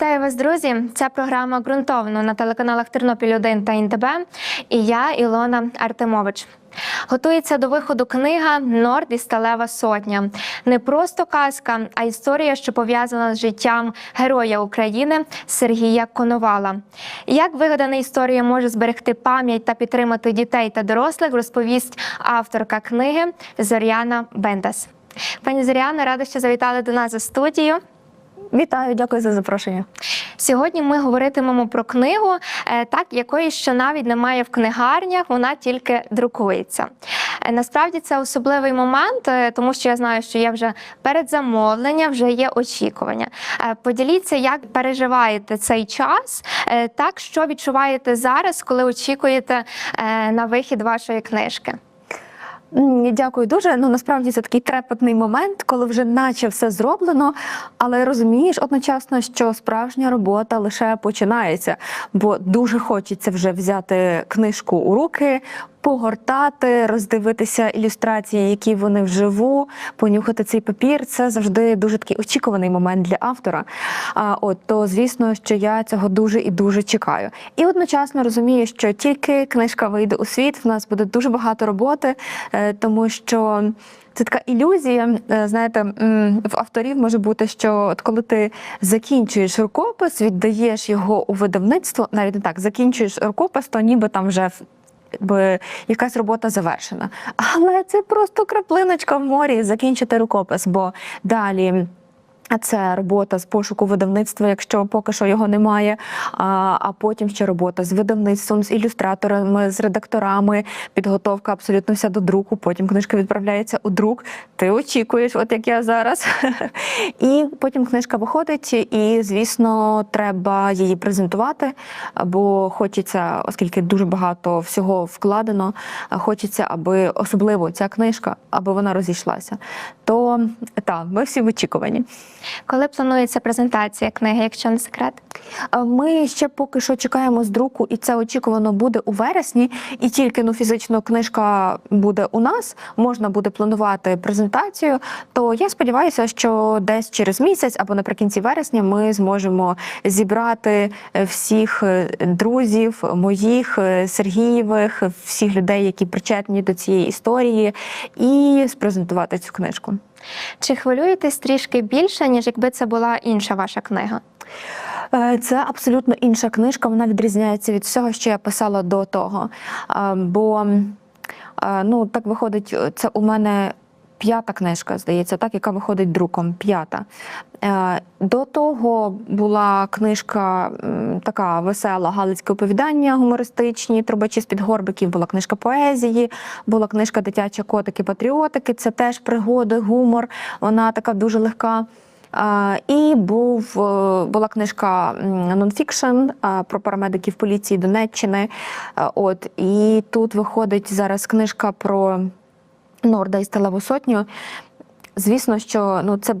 Вітаю вас, друзі! Це програма ґрунтовно на телеканалах Тернопіль 1 та ІНТБ. І я, Ілона Артемович. Готується до виходу книга Норд і Сталева Сотня. Не просто казка, а історія, що пов'язана з життям героя України Сергія Коновала. Як вигадана історія може зберегти пам'ять та підтримати дітей та дорослих, розповість авторка книги Зоряна Бендас. Пані Зоряна, рада, що завітали до нас у студію. Вітаю, дякую за запрошення. Сьогодні ми говоритимемо про книгу, е, так якої ще навіть немає в книгарнях, вона тільки друкується. Е, Насправді це особливий момент, е, тому що я знаю, що є вже передзамовлення, вже є очікування. Поділіться, як переживаєте цей час, так що відчуваєте зараз, коли очікуєте на вихід вашої книжки. Дякую дуже. Ну насправді це такий трепетний момент, коли вже наче все зроблено, але розумієш одночасно, що справжня робота лише починається, бо дуже хочеться вже взяти книжку у руки. Погортати, роздивитися ілюстрації, які вони вживу, понюхати цей папір. Це завжди дуже такий очікуваний момент для автора. А от то, звісно, що я цього дуже і дуже чекаю. І одночасно розумію, що тільки книжка вийде у світ, в нас буде дуже багато роботи, е, тому що. Це така ілюзія. е, Знаєте, в авторів може бути, що от коли ти закінчуєш рукопис, віддаєш його у видавництво, навіть не так, закінчуєш рукопис, то ніби там вже якби якась робота завершена. Але це просто краплиночка в морі закінчити рукопис, бо далі. Це робота з пошуку видавництва, якщо поки що його немає. А, а потім ще робота з видавництвом, з ілюстраторами, з редакторами, підготовка абсолютно вся до друку. Потім книжка відправляється у друк. Ти очікуєш, от як я зараз. І потім книжка виходить, і звісно, треба її презентувати. Бо хочеться, оскільки дуже багато всього вкладено, хочеться, аби особливо ця книжка, аби вона розійшлася. То так, ми всі в очікуванні. Коли планується презентація книги, якщо не секрет? А Ми ще поки що чекаємо з друку, і це очікувано буде у вересні. І тільки ну фізично книжка буде у нас, можна буде планувати презентацію. То я сподіваюся, що десь через місяць або наприкінці вересня ми зможемо зібрати е, всіх е, друзів, моїх е, Сергієвих, всіх людей, які причетні до цієї історії, і спрезентувати цю книжку. Чи хвилюєтесь трішки більше, ніж якби це була інша ваша книга? Е, Це абсолютно інша книжка. Вона відрізняється від всього, що я писала до того. Е, Бо е, ну так виходить, це у мене. П'ята книжка, здається, так, яка виходить друком. П'ята. До того була книжка така весела галицьке оповідання, гумористичні, трубачі з-під горбиків, була книжка поезії, була книжка Дитяча котики-патріотики. Це теж пригоди, гумор. Вона така дуже легка. І був, е, була книжка нонфікшн про парамедиків поліції Донеччини. От, і тут виходить зараз книжка про Норда і Сталеву сотню. Звісно, що ну, це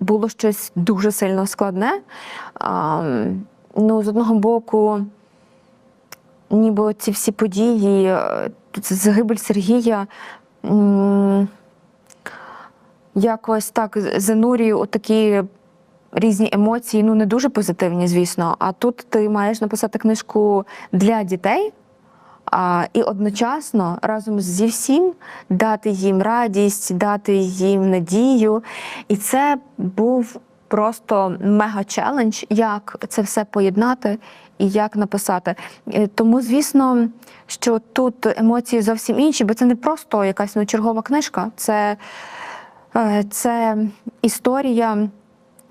було щось дуже сильно складне. А, ну, з одного боку, ніби ці всі події, е, загибель Сергія. м, якось так занурюю у такі різні емоції, ну не дуже позитивні, звісно. А тут ти маєш написати книжку для дітей. А, і одночасно разом зі всім дати їм радість, дати їм надію. І це був просто мега челендж, як це все поєднати і як написати. Е, Тому, звісно, що тут емоції зовсім інші, бо це не просто якась ну, чергова книжка, це, це історія,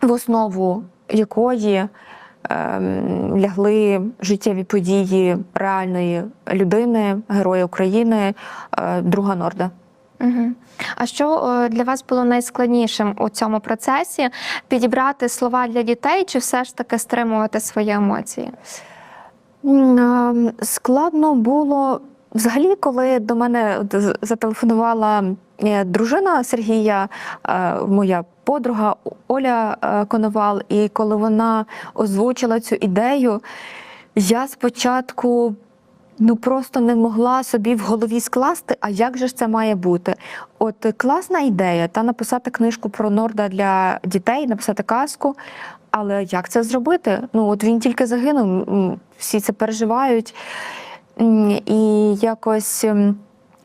в основу якої ем, лягли життєві події реальної людини, героя України, е, друга Норда. Угу. А що е, для вас було найскладнішим у цьому процесі? Підібрати слова для дітей чи все ж таки стримувати свої емоції? Ем, Складно було взагалі, коли до мене зателефонувала е, дружина Сергія, е, моя подруга Оля е, Коновал, і коли вона озвучила цю ідею, я спочатку ну просто не могла собі в голові скласти, а як же ж це має бути? От е, класна ідея та написати книжку про Норда для дітей, написати казку. Але як це зробити? Ну от він тільки загинув, всі це переживають. І якось.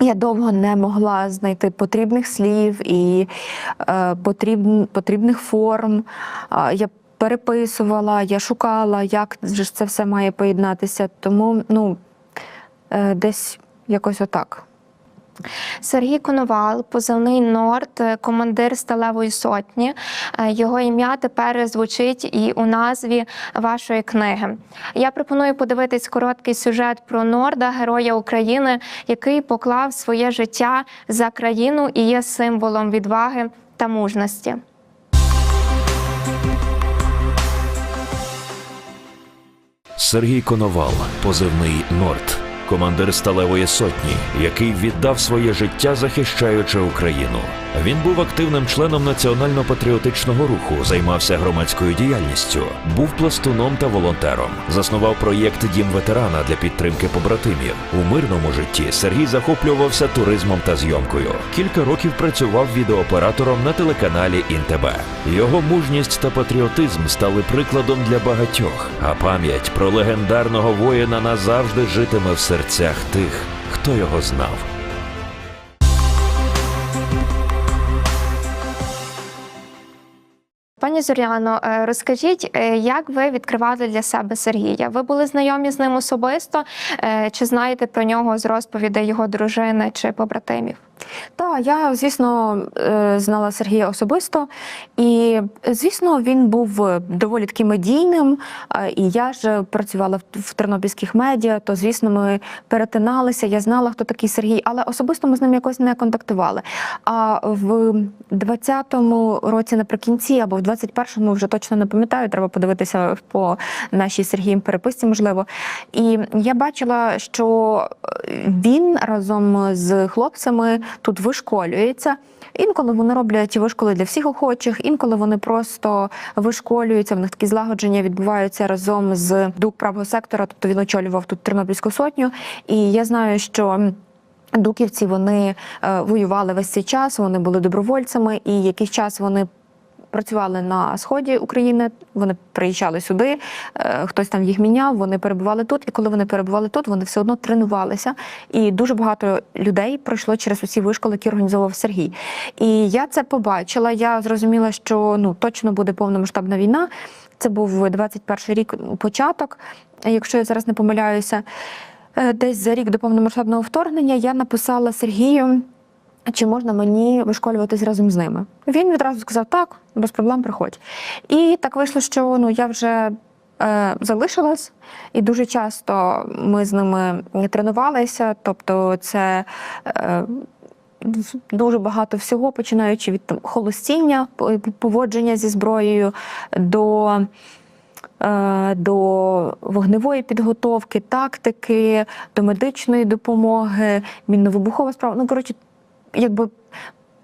Я довго не могла знайти потрібних слів і е, потрібн, потрібних форм. Е, Я переписувала, я шукала, як же це все має поєднатися. Тому ну, е, десь якось отак. Сергій Коновал, позивний Норд, командир сталевої сотні. Е, Його ім'я тепер звучить і у назві вашої книги. Я пропоную подивитись короткий сюжет про Норда, героя України, який поклав своє життя за країну і є символом відваги та мужності. Сергій Коновал, позивний Норд, командир сталевої сотні, який віддав своє життя, захищаючи Україну. Він був активним членом національно-патріотичного руху, займався громадською діяльністю, був пластуном та волонтером. Заснував проєкт Дім ветерана для підтримки побратимів. У мирному житті Сергій захоплювався туризмом та зйомкою. Кілька років працював відеооператором на телеканалі Інтебе. Його мужність та патріотизм стали прикладом для багатьох, а пам'ять про легендарного воїна назавжди житиме в серцях тих, хто його знав. Пані Зоряно, е, розкажіть, е, як ви відкривали для себе Сергія? Ви були знайомі з ним особисто? Е, Чи знаєте про нього з розповідей його дружини чи побратимів? Так, я, звісно, е, знала Сергія особисто, і, звісно, він був доволі таки медійним. е, І я ж працювала в- тернопільських медіа, то, звісно, ми перетиналися. Я знала, хто такий Сергій, але особисто ми з ним якось не контактували. А в 20-му році наприкінці, або в 21-му, вже точно не пам'ятаю, треба подивитися по нашій Сергієм переписці, можливо. І я бачила, що е, він разом з хлопцями тут вишколюється. Інколи вони роблять вишколи для всіх охочих, інколи вони просто вишколюються. В них такі злагодження відбуваються разом з дук правого сектора. Тобто він очолював тут Тернопільську сотню. І я знаю, що. Дуківці вони е, воювали весь цей час, вони були добровольцями, і якийсь час вони працювали на сході України. Вони приїжджали сюди, е, хтось там їх міняв, вони перебували тут. І коли вони перебували тут, вони все одно тренувалися. І дуже багато людей пройшло через усі вишколи, які організовував Сергій. І я це побачила. Я зрозуміла, що ну точно буде повномасштабна війна. Це був 21 рік початок, якщо я зараз не помиляюся. Е, Десь за рік до повномасштабного вторгнення я написала Сергію, чи можна мені вишколюватись разом з ними. Він відразу сказав: так, без проблем приходь. І так вийшло, що ну я вже е, залишилась, і дуже часто ми з ними тренувалися. Тобто, це. Е, Дуже багато всього, починаючи від там, холостіння, поводження зі зброєю до е, до вогневої підготовки, тактики, до медичної допомоги, мінно-вибухова справа. Ну, коротше, якби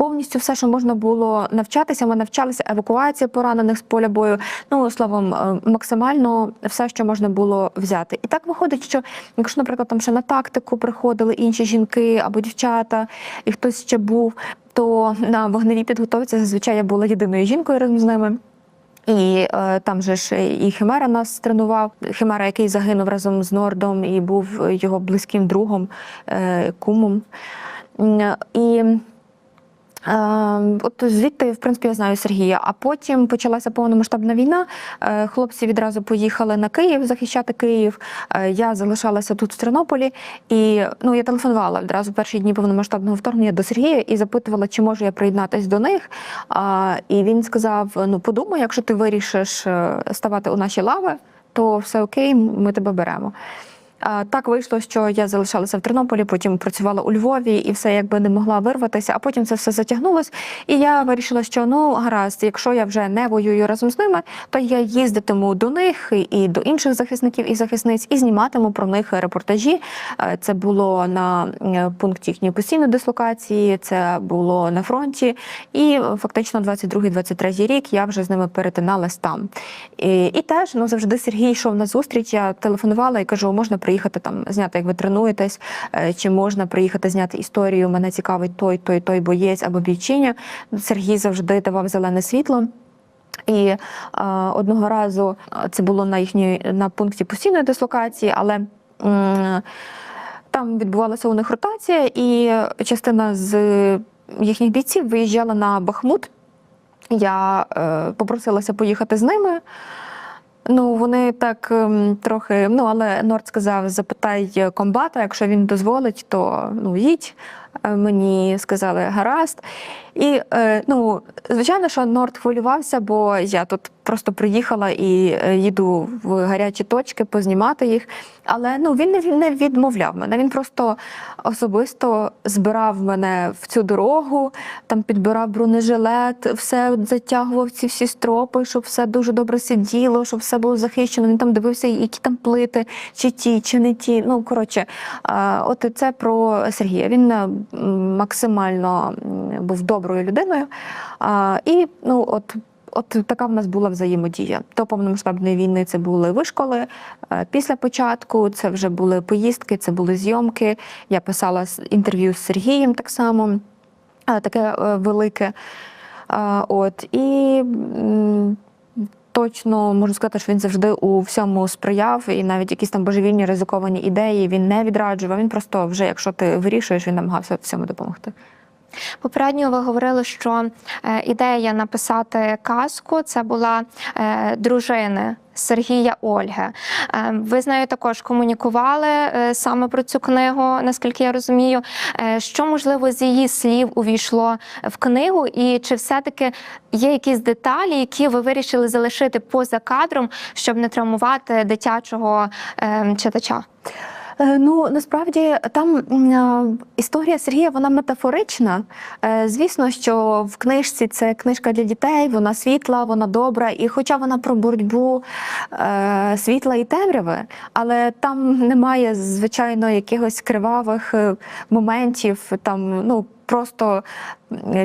повністю все, що можна було навчатися, ми навчалися, евакуація поранених з поля бою. Ну, словом, е, максимально все, що можна було взяти. І так виходить, що якщо, наприклад, там ще на тактику приходили інші жінки або дівчата, і хтось ще був, то на вогневій підготовці зазвичай я була єдиною жінкою разом з ними. І е, там же ж і Химера нас тренував. Химера, який загинув разом з Нордом і був його близьким другом, е, кумом. І Е, От звідти, в принципі, я знаю Сергія. А потім почалася повномасштабна війна. Е, Хлопці відразу поїхали на Київ захищати Київ. Е, Я залишалася тут в Тернополі, і ну я телефонувала відразу перші дні повномасштабного вторгнення до Сергія і запитувала, чи можу я приєднатись до них. І він сказав: Ну, подумай, якщо ти вирішиш ставати у наші лави, то все окей, ми тебе беремо. Так вийшло, що я залишалася в Тернополі, потім працювала у Львові і все якби не могла вирватися. А потім це все затягнулось. І я вирішила, що ну гаразд, якщо я вже не воюю разом з ними, то я їздитиму до них і- до інших захисників і захисниць, і зніматиму про них репортажі. Е, Це було на е, пункті їхньої постійної дислокації, це було на фронті. І фактично 22-23 рік я вже з ними перетиналась там. І, і теж ну завжди Сергій йшов на зустріч. Я телефонувала і кажу, можна приїхати приїхати там зняти, як ви тренуєтесь, е, чи можна приїхати зняти історію. Мене цікавить той, той, той боєць або бійчиня. Сергій завжди давав зелене світло. І е, одного разу е, це було на їхній на пункті постійної дислокації, але м, там відбувалася у них ротація, і частина з їхніх бійців виїжджала на Бахмут. Я е, попросилася поїхати з ними. Ну, вони так ем, трохи. Ну, але Норд сказав: запитай комбата, якщо він дозволить, то ну, їдь. Е, Мені сказали гаразд. І е, ну, звичайно, що Норд хвилювався, бо я тут просто приїхала і е, їду в гарячі точки познімати їх. Але ну, він не, відмовляв мене. Він просто особисто збирав мене в цю дорогу, там підбирав бронежилет, все затягував ці всі стропи, щоб все дуже добре сиділо, щоб все було захищено. Він там дивився, які там плити, чи ті, чи не ті. Ну коротше, от це про Сергія. Він максимально був доброю людиною. І ну, от. От така в нас була взаємодія. До повномасштабної війни це були вишколи. е, Після початку це вже були поїздки, це були зйомки. Я писала інтерв'ю з Сергієм так само, е, таке е, велике. От і точно можу сказати, що він завжди у всьому сприяв, і навіть якісь там божевільні ризиковані ідеї він не відраджував. Він просто вже, якщо ти вирішуєш, він намагався всьому допомогти. Попередньо ви говорили, що е, ідея написати казку це була е, дружини. Сергія Ольги. Е, Ви з нею також комунікували саме про цю книгу, наскільки я розумію. Що можливо з її слів увійшло в книгу, і чи все-таки є якісь деталі, які ви вирішили залишити поза кадром, щоб не травмувати дитячого е, читача? Е, Ну насправді там е, історія Сергія вона метафорична. Е, Звісно, що в книжці це книжка для дітей, вона світла, вона добра, і хоча вона про боротьбу світла і темряви, але там немає звичайно якихось кривавих моментів. Там ну просто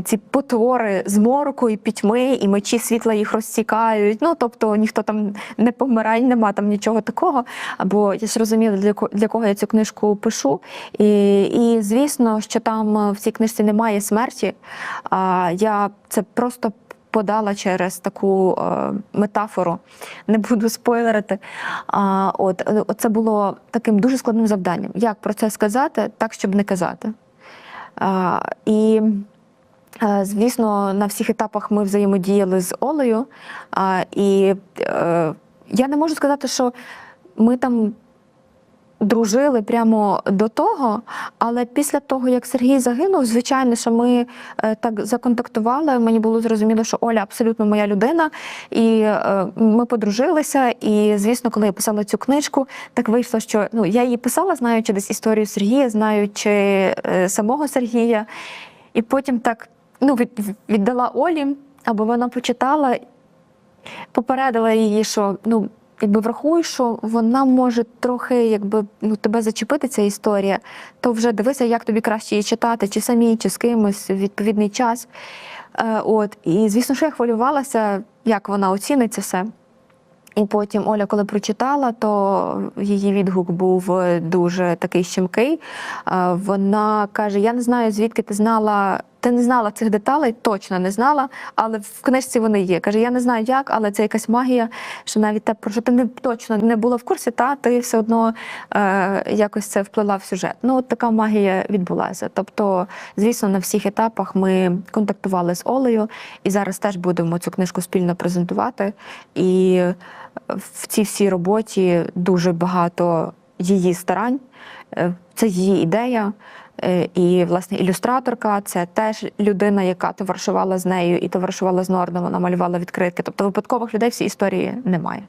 ці потвори з мороку і пітьми, і мечі світла їх розсікають. Ну тобто ніхто там не помирає, нема там нічого такого. Бо я ж розуміла, для для кого я цю книжку пишу. І, і звісно, що там е, в цій книжці немає смерті. А я це просто. Подала через таку е, метафору, не буду спойлерити. А, от, е, це було таким дуже складним завданням. Як про це сказати, так, щоб не казати. І, е, звісно, на всіх етапах ми взаємодіяли з Олею. І е, я не можу сказати, що ми там дружили прямо до того, але після того, як Сергій загинув, звичайно, що ми е, так законтактували. Мені було зрозуміло, що Оля абсолютно моя людина, і е, ми подружилися. І звісно, коли я писала цю книжку, так вийшло, що ну я її писала, знаючи десь історію Сергія, знаючи е, самого Сергія, і потім так ну, віддала Олі, аби вона почитала, попередила її, що ну. Якби врахуй, що вона може трохи якби ну тебе зачепити ця історія, то вже дивися, як тобі краще її читати, чи самі, чи з кимось в відповідний час. Е, от і звісно, що я хвилювалася, як вона оцінить це все. І потім Оля, коли прочитала, то її відгук був е, дуже такий щемкий. Е, Вона каже: Я не знаю, звідки ти знала. Ти не знала цих деталей, точно не знала, але в книжці вони є. Каже, я не знаю як, але це якась магія, що навіть те, про що ти не точно не була в курсі, та ти все одно е, якось це вплила в сюжет. Ну, от така магія відбулася. Тобто, звісно, на всіх етапах ми контактували з Олею, і зараз теж будемо цю книжку спільно презентувати. І в цій всій роботі дуже багато її старань. Це її ідея. Е, І, власне, ілюстраторка це теж людина, яка товаришувала з нею і товаришувала з Нордом, вона малювала відкритки. Тобто випадкових людей в цій історії немає.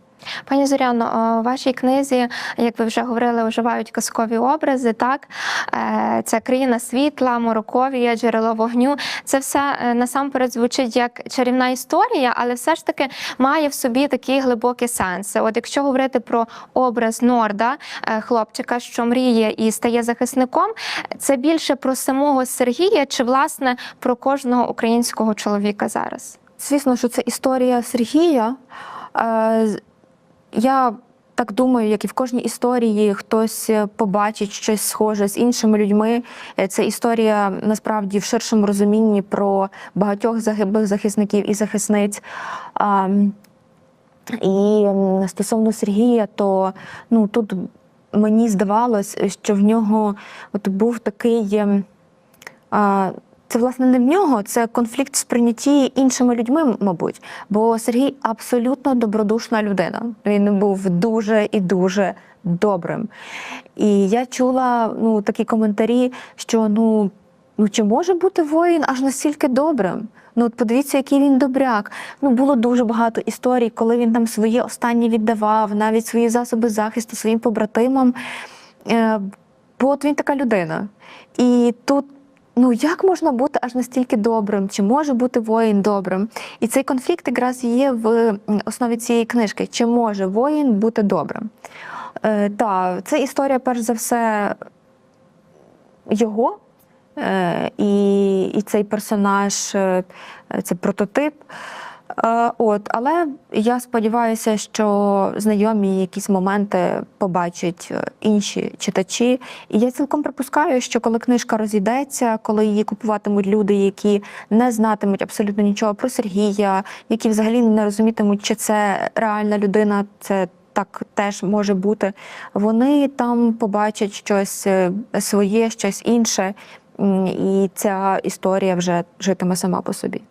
Пані Зоряно, у вашій книзі, як ви вже говорили, оживають казкові образи. Так, Е, це країна світла, мороковія, джерело вогню. Це все е, насамперед звучить як чарівна історія, але все ж таки має в собі такі глибокі сенси. От якщо говорити про образ Норда, хлопчика, що мріє і стає захисником, це більше про самого Сергія чи власне про кожного українського чоловіка зараз. Звісно, що це історія Сергія. Е, Я так думаю, як і в кожній історії, хтось е, побачить щось схоже з іншими людьми. Е, Це історія насправді в ширшому розумінні про багатьох загиблих захисників і захисниць. І стосовно Сергія, то ну тут мені здавалось, що в нього от був такий. ем, А, це власне не в нього, це конфлікт сприйнятті іншими людьми, мабуть. Бо Сергій абсолютно добродушна людина. Він був дуже і дуже добрим. І я чула ну, такі коментарі, що ну, ну чи може бути воїн аж настільки добрим? Ну, от подивіться, який він добряк. Ну, було дуже багато історій, коли він там своє останнє віддавав, навіть свої засоби захисту своїм побратимам. Е, бо от він така людина. І тут ну як можна бути аж настільки добрим? Чи може бути воїн добрим? І цей конфлікт якраз є в основі цієї книжки. Чи може воїн бути добрим? Е, та, це історія, перш за все, його. Е, і, і цей персонаж е, це прототип. Е, От, але я сподіваюся, що знайомі якісь моменти побачать інші читачі. І я цілком припускаю, що коли книжка розійдеться, коли її купуватимуть люди, які не знатимуть абсолютно нічого про Сергія, які взагалі не розумітимуть, чи це реальна людина, це так теж може бути. Вони там побачать щось своє, щось інше, і ця історія вже житиме сама по собі.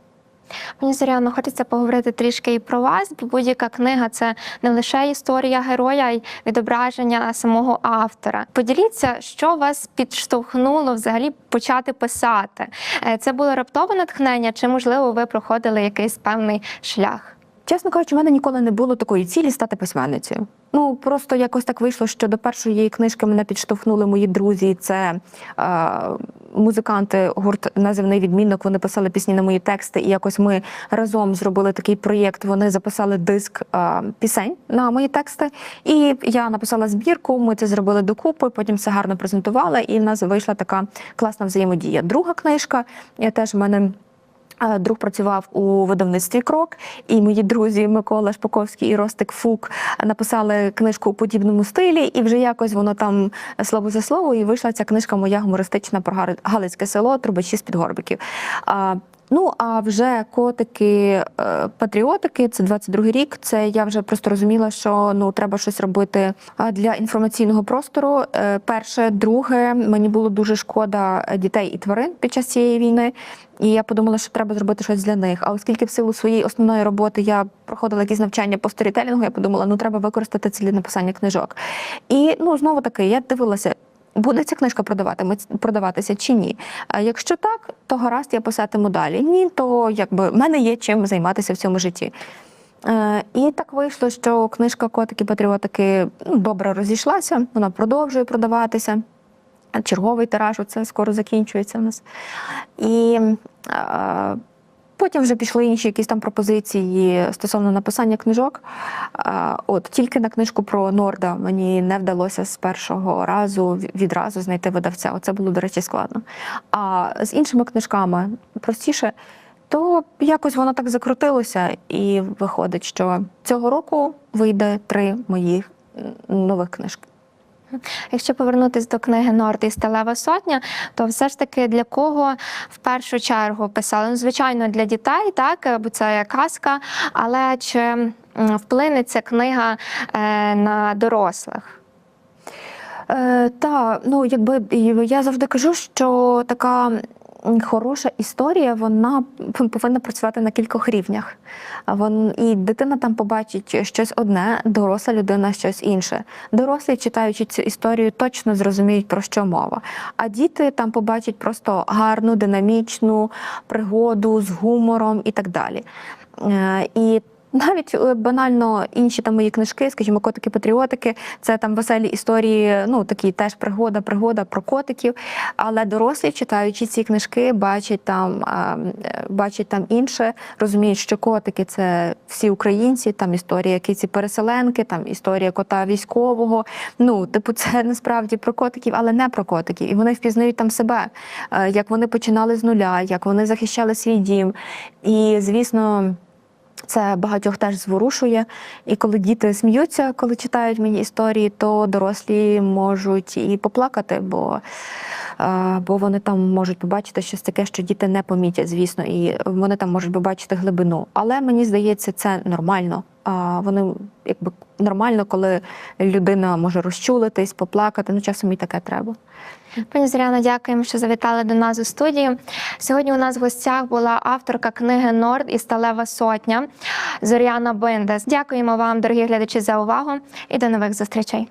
Мені Зоряно, хочеться поговорити трішки і про вас, бо будь-яка книга це не лише історія героя, й відображення самого автора. Поділіться, що вас підштовхнуло взагалі почати писати. Е, Це було раптове натхнення, чи можливо ви проходили якийсь певний шлях? Чесно кажучи, в мене ніколи не було такої цілі стати письменницею. Ну просто якось так вийшло, що до першої книжки мене підштовхнули мої друзі. Це е, музиканти, гурт Називний відмінок. Вони писали пісні на мої тексти, і якось ми разом зробили такий проєкт. Вони записали диск е, пісень на мої тексти. І я написала збірку. Ми це зробили докупи. Потім все гарно презентували, і в нас вийшла така класна взаємодія. Друга книжка я теж в мене. Друг працював у видавництві крок, і мої друзі Микола Шпаковський і Ростик Фук написали книжку у подібному стилі, і вже якось воно там слово за слово, і вийшла ця книжка моя гумористична про Гали- Галицьке село, трубачі з підгорбиків. Ну а вже котики, е, це 22-й рік. Це я вже просто розуміла, що ну треба щось робити для інформаційного простору. Е, Перше, друге, мені було дуже шкода дітей і тварин під час цієї війни. І я подумала, що треба зробити щось для них. А оскільки в силу своєї основної роботи я проходила якісь навчання по сторітелінгу, я подумала, ну треба використати це для написання книжок. І ну знову таки, я дивилася. Буде ця книжка продаватиме- продаватися чи ні? Якщо так, то гаразд, я писатиму далі. Ні, то якби в мене є чим займатися в цьому житті. Е, і так вийшло, що книжка Котики-патріотики ну, добре розійшлася, вона продовжує продаватися. Черговий тираж оце скоро закінчується в нас. І е, потім вже пішли інші якісь там пропозиції стосовно написання книжок. От тільки на книжку про Норда мені не вдалося з першого разу відразу знайти видавця. Оце було, до речі, складно. А з іншими книжками простіше. То якось воно так закрутилося, і виходить, що цього року вийде три моїх нових книжки. Якщо повернутися до книги Норд і Сталева сотня, то все ж таки для кого в першу чергу писали? Ну, звичайно, для дітей, так, бо це казка, але чи вплине ця книга е, на дорослих? Е, та, ну якби я завжди кажу, що така хороша історія, вона повинна працювати на кількох рівнях. Вон, і дитина там побачить щось одне, доросла людина щось інше. Дорослі, читаючи цю історію, точно зрозуміють, про що мова. А діти там побачать просто гарну, динамічну пригоду з гумором і так далі. Е, І навіть е, банально інші там мої книжки, скажімо, котики-патріотики, це там веселі історії, ну такі теж пригода, пригода про котиків. Але дорослі, читаючи ці книжки, бачать там, е, бачать там інше, розуміють, що котики це всі українці, там історія киці переселенки, там історія кота військового. Ну, типу, це насправді про котиків, але не про котиків. І вони впізнають там себе, е, як вони починали з нуля, як вони захищали свій дім. І звісно. Це багатьох теж зворушує. І коли діти сміються, коли читають мені історії, то дорослі можуть і поплакати, бо, е, бо вони там можуть побачити щось таке, що діти не помітять, звісно, і вони там можуть побачити глибину. Але мені здається, це нормально. Вони якби нормально, коли людина може розчулитись, поплакати. Ну, часом і таке треба. Пані Зоряна, дякуємо, що завітали до нас у студію. Сьогодні у нас в гостях була авторка книги Норд і Сталева Сотня Зоряна Биндес. Дякуємо вам, дорогі глядачі, за увагу і до нових зустрічей.